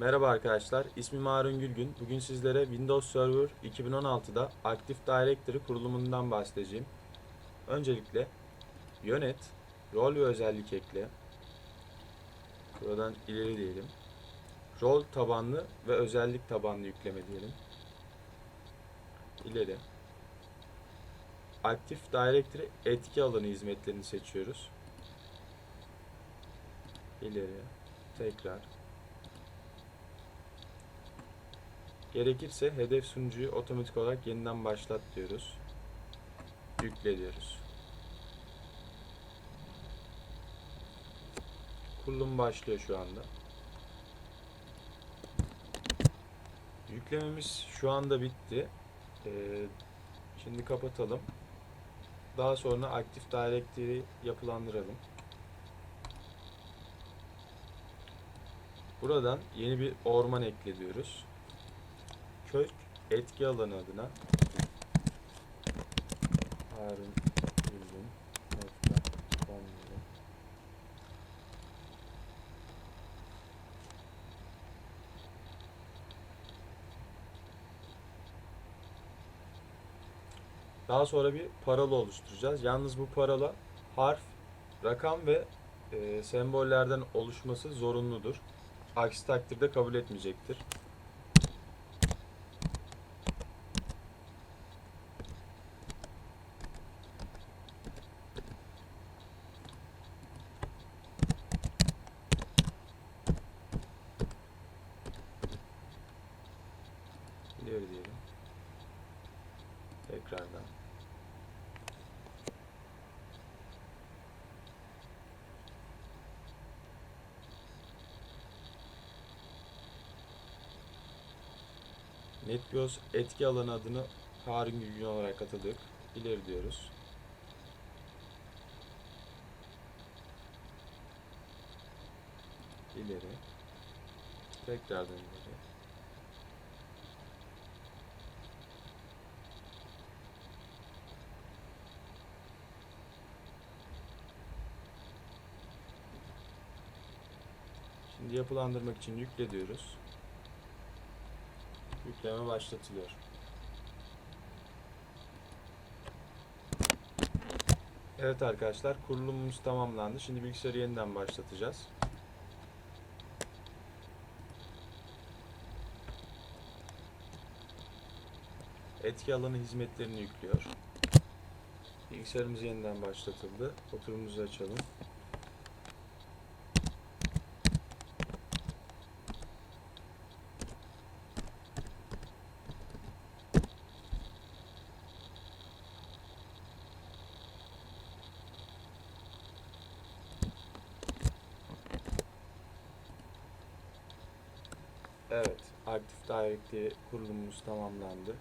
Merhaba arkadaşlar, ismim Harun Gülgün. Bugün sizlere Windows Server 2016'da Active Directory kurulumundan bahsedeceğim. Öncelikle yönet, rol ve özellik ekle. Buradan ileri diyelim. Rol tabanlı ve özellik tabanlı yükleme diyelim. İleri. Active Directory etki alanı hizmetlerini seçiyoruz. İleri. Tekrar. Gerekirse hedef sunucuyu otomatik olarak yeniden başlat diyoruz. Yükle diyoruz. Kurulum başlıyor şu anda. Yüklememiz şu anda bitti. Ee, şimdi kapatalım. Daha sonra Active Directory yapılandıralım. Buradan yeni bir orman ekle diyoruz kök etki alanı adına Harun Bilgin. Daha sonra bir parola oluşturacağız. Yalnız bu parola harf, rakam ve e, sembollerden oluşması zorunludur. Aksi takdirde kabul etmeyecektir. İleri diyelim. Tekrardan. NetBIOS etki alanı adını Harun Gülgün olarak atadık. İleri diyoruz. İleri. Tekrardan ileri. Şimdi yapılandırmak için yükle diyoruz. Yükleme başlatılıyor. Evet arkadaşlar kurulumumuz tamamlandı. Şimdi bilgisayarı yeniden başlatacağız. Etki alanı hizmetlerini yüklüyor. Bilgisayarımız yeniden başlatıldı. Oturumumuzu açalım. Evet, Active Directory kurulumumuz tamamlandı.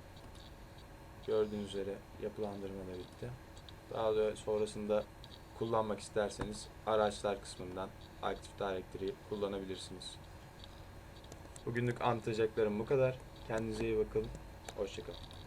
Gördüğünüz üzere yapılandırma da bitti. Daha da sonrasında kullanmak isterseniz araçlar kısmından Active Directory kullanabilirsiniz. Bugünlük anlatacaklarım bu kadar. Kendinize iyi bakın. Hoşçakalın.